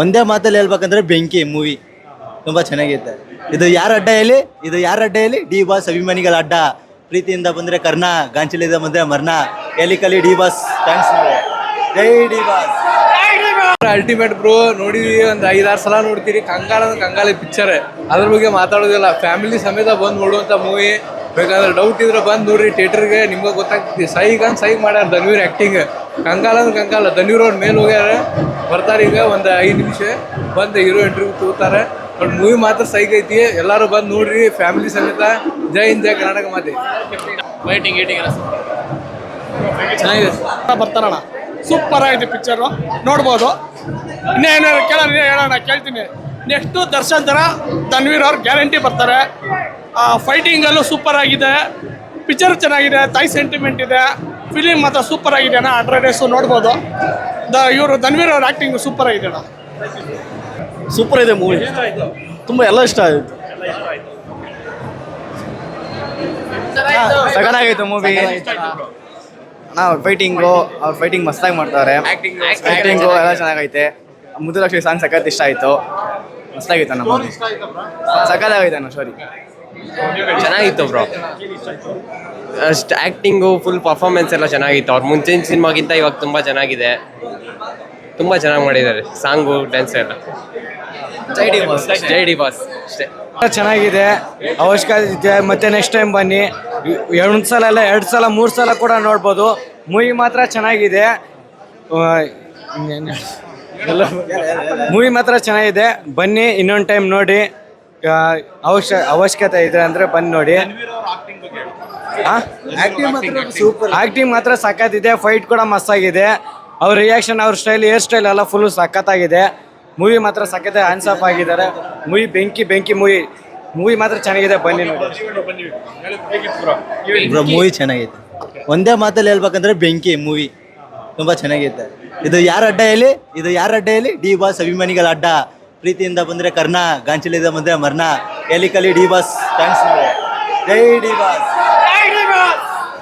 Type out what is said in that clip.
ಒಂದೇ ಮಾತಲ್ಲಿ ಹೇಳ್ಬೇಕಂದ್ರೆ ಬೆಂಕಿ, ಮೂವಿ. ತುಂಬಾ ಚೆನ್ನಾಗಿತ್ತು ಇದು ಯಾರ ಅಡ್ಡ ಹೇಳಿ? ಇದು ಯಾರ ಅಡ್ಡ ಹೇಳಿ? ಡಿ ಬಾಸ್ ಅಭಿಮಾನಿಗಳ ಅಡ್ಡ. ಪ್ರೀತಿಯಿಂದ ಬಂದ್ರೆ ಕರ್ಣ ಗಾಂಚಲಿಂದ ಬಂದ್ರೆ ಮರ್ಣ. ಎಲಿ ಕಲಿ ಡಿ ಬಾಸ್ ಥ್ಯಾಂಕ್ಸ್ ಜೈ ಡಿ ಬಾಸ್. ಅಲ್ಟಿಮೇಟ್ ಬ್ರೋ ನೋಡಿದೀವಿ, ಒಂದು ಐದಾರು ಸಲ ನೋಡ್ತೀರಿ. ಕಂಗಾಲ ಕಂಗಾಲಿ ಪಿಕ್ಚರ್ ಅದ್ರ ಬಗ್ಗೆ ಮಾತಾಡೋದಿಲ್ಲ. ಫ್ಯಾಮಿಲಿ ಸಮೇತ ಬಂದು ನೋಡುವಂತ ಮೂವಿ ಬೇಕಾದ್ರೆ ಡೌಟ್ ಇದ್ರೆ ಬಂದು ನೋಡ್ರಿ ಥಿಯೇಟರ್ಗೆ ನಿಮ್ಗೆ ಗೊತ್ತಾಗ್ತಿದೆ. ಸೈಗ್ ಅಂತ ಸೈಗ್ ಮಾಡ್ಯಾರ ಧನ್ವೀರ್ ಆ್ಯಕ್ಟಿಂಗ್ ಕಂಗಾಲ ಅಂದ್ರೆ ಕಂಗಾಲ. ಧನ್ವೀರ್ ಅವ್ರ ಮೇಲೆ ಹೋಗ್ಯಾರ. ಬರ್ತಾರೆ ಈಗ ಒಂದು ಐದು ನಿಮಿಷ. ಬಂದು ಹೀರೋ ಇಂಟರ್ವ್ಯೂ ತಗೋತಾರೆ. ಬಟ್ ಮೂವಿ ಮಾತ್ರ ಸೈಗ್ ಐತಿ. ಎಲ್ಲರೂ ಬಂದು ನೋಡ್ರಿ ಫ್ಯಾಮಿಲಿ ಸಮೇತ. ಜೈ ಹಿಂದ್ ಜೈ ಕರ್ನಾಟಕ ಮಾತೆ. ವೈಟಿಂಗ್ ಏಟಿಂಗ್ ಎಲ್ಲ ಚೆನ್ನಾಗಿದೆ ಬರ್ತಾರಣ ಸೂಪರ್ ಆಗಿದೆ ಪಿಕ್ಚರು ನೋಡ್ಬೋದು. ಇನ್ನೇನು ಕೇಳೋಣ ಹೇಳೋಣ ಕೇಳ್ತೀನಿ. ನೆಕ್ಸ್ಟು ದರ್ಶನ್ ಥರ ತನ್ವೀರ್ ಅವ್ರು ಗ್ಯಾರಂಟಿ ಬರ್ತಾರೆ. ಫೈಟಿಂಗಲ್ಲೂ ಸೂಪರ್ ಆಗಿದೆ. ಪಿಕ್ಚರ್ ಚೆನ್ನಾಗಿದೆ ತಾಯಿ ಸೆಂಟಿಮೆಂಟ್ ಇದೆ. ಫಿಲಿಮ್ ಮಾತ್ರ ಸೂಪರ್ ಆಗಿದೆ ಅಣ್ಣ ಹಂಡ್ರೆಡ್ ಡೇಸು ನೋಡ್ಬೋದು. ದ ಇವರು ಧನ್ವೀರ್ ಅವ್ರ ಆ್ಯಕ್ಟಿಂಗ್ ಸೂಪರ್ ಆಗಿದೆ ಅಣ್ಣ. ಸೂಪರ್ ಇದೆ ಮೂವಿ ತುಂಬ ಎಲ್ಲ ಇಷ್ಟ ಆಯ್ತು. ಸಗನಾಗೈತೆ ಮೂವಿ ನಾವು ಫೈಟಿಂಗು ಅವ್ರ ಫೈಟಿಂಗ್ ಮಸ್ತಾಗಿ ಮಾಡ್ತಾರೆ. ಆ್ಯಕ್ಟಿಂಗು ಎಲ್ಲ ಚೆನ್ನಾಗೈತೆ. ಮುದ್ದುಲಕ್ಷ್ಮಿ ಸಾಂಗ್ ಸಖತ್ ಇಷ್ಟ ಆಯಿತು. ಮಸ್ತಾಗಿತ್ತು ನಮ್ಮ ಮೂವಿ ಸಖತ್ತಾಗೈತೆ ಅಣ್ಣ ಸ್ಟೋರಿ ಚೆನ್ನಾಗಿತ್ತು ಬ್ರೋ ಅಷ್ಟು ಆ್ಯಕ್ಟಿಂಗು ಫುಲ್ ಪರ್ಫಾರ್ಮೆನ್ಸ್ ಎಲ್ಲ ಚೆನ್ನಾಗಿತ್ತು. ಅವ್ರ ಮುಂಚಿನ ಸಿನಿಮಾಗಿಂತ ಇವಾಗ ತುಂಬ ಚೆನ್ನಾಗಿದೆ. ತುಂಬ ಚೆನ್ನಾಗಿ ಮಾಡಿದ್ದಾರೆ. ಸಾಂಗು ಡ್ಯಾನ್ಸ್ ಎಲ್ಲ. ಜೈ ಡಿ ಬಾಸ್. ಜೈ ಡಿ ಬಾಸ್. ಅಷ್ಟೇ. ಚೆನ್ನಾಗಿದೆ. ಅವಶ್ಯಕತೆ ಇದೆ ಮತ್ತೆ ನೆಕ್ಸ್ಟ್ ಟೈಮ್ ಬನ್ನಿ. ಎರಡು ಸಲ ಅಲ್ಲ ಎರಡು ಸಲ ಮೂರು ಸಲ ಕೂಡ ನೋಡ್ಬೋದು. ಮೂವಿ ಮಾತ್ರ ಚೆನ್ನಾಗಿದೆ. ಮೂವಿ ಮಾತ್ರ ಚೆನ್ನಾಗಿದೆ. ಬನ್ನಿ ಇನ್ನೊಂದು ಟೈಮ್ ನೋಡಿ. ಅವಶ್ಯ ಅವಶ್ಯಕತೆ ಇದೆ ಅಂದ್ರೆ ಬಂದು ನೋಡಿ. ಆಕ್ಟಿಂಗ್ ಮಾತ್ರ ಸಖತ್ತಿದೆ ಫೈಟ್ ಕೂಡ ಮಸ್ತಾಗಿದೆ ಅವ್ರ ರಿಯಾಕ್ಷನ್ ಅವ್ರ ಸ್ಟೈಲ್ ಹೇರ್ ಸ್ಟೈಲ್ ಎಲ್ಲ ಫುಲ್ ಸಖತ್ತಾಗಿದೆ. ಮೂವಿ ಮಾತ್ರ ಸಖತ್ ಆಫ್ ಆಗಿದ್ದಾರೆ. ಮೂವಿ ಬೆಂಕಿ ಬೆಂಕಿ ಮೂವಿ. ಮೂವಿ ಮಾತ್ರ ಚೆನ್ನಾಗಿದೆ. ಬನ್ನಿ ನೋಡಿ. ಬ್ರೋ ಮೂವಿ ಚೆನ್ನಾಗಿದೆ ಒಂದೇ ಮಾತಲ್ಲಿ ಹೇಳ್ಬೇಕಂದ್ರೆ ಬೆಂಕಿ ಮೂವಿ. ತುಂಬಾ ಚೆನ್ನಾಗಿದೆ ಇದು ಯಾರ ಅಡ್ಡ ಹೇಳಿ? ಇದು ಯಾರ ಅಡ್ಡ ಹೇಳಿ? ಡಿ ಬಾಸ್ ಅಭಿಮಾನಿಗಳ ಅಡ್ಡ. ಪ್ರೀತಿಯಿಂದ ಬಂದ್ರೆ ಕರ್ಣ ಗಾಂಚಲಿಂದ ಬಂದ್ರೆ ಮರ್ಣ ಎಲಿಕಲಿ ಡಿ ಬಾಸ್ ಥ್ಯಾಂಕ್ಸ್ ಜೈ ಡಿ ಬಾಸ್.